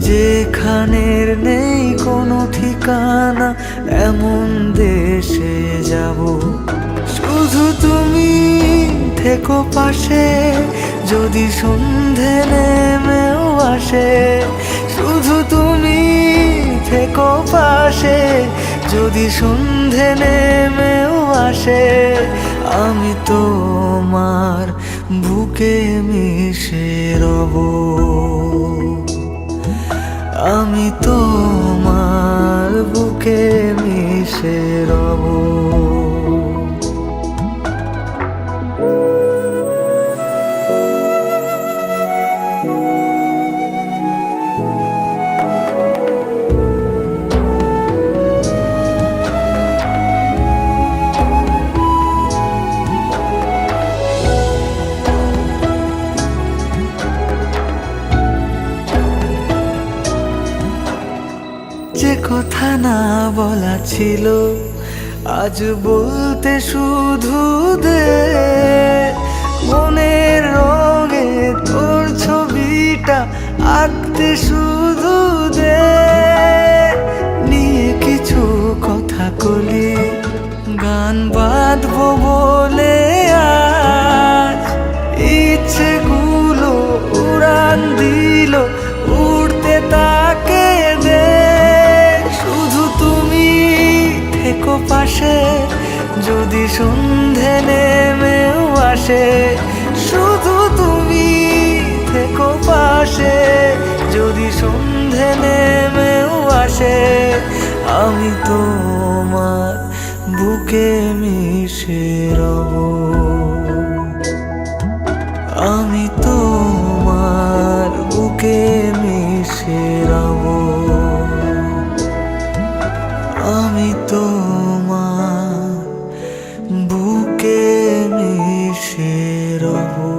যেখানের নেই কোনো ঠিকানা, এমন দেশে যাব। শুধু তুমি থেকো পাশে, যদি সন্ধে নেমেও আসে। শুধু তুমি থেকো পাশে, যদি সন্ধে নেমেও আসে। আমি তোমার বুকে মিশে আমি তোমার বুকে মিশে রব। যে কথা না বলা ছিল, আজ বলতে শুধু দে। মনের রঙে তোর ছবিটা আঁকতে শুধু দে। নিয়ে কিছু কথা কলি গান বাঁধবো বলে আজ। ইচ্ছেগুলো উড়ান দিল পাশে, যদি সন্ধে নেমেও আসে, শুধু তুমি থেকো পাশে, যদি সন্ধে নেমেও আসে, আমি তোমার বুকে মিশে রব। আমি তোমার বুকে মিশে রব।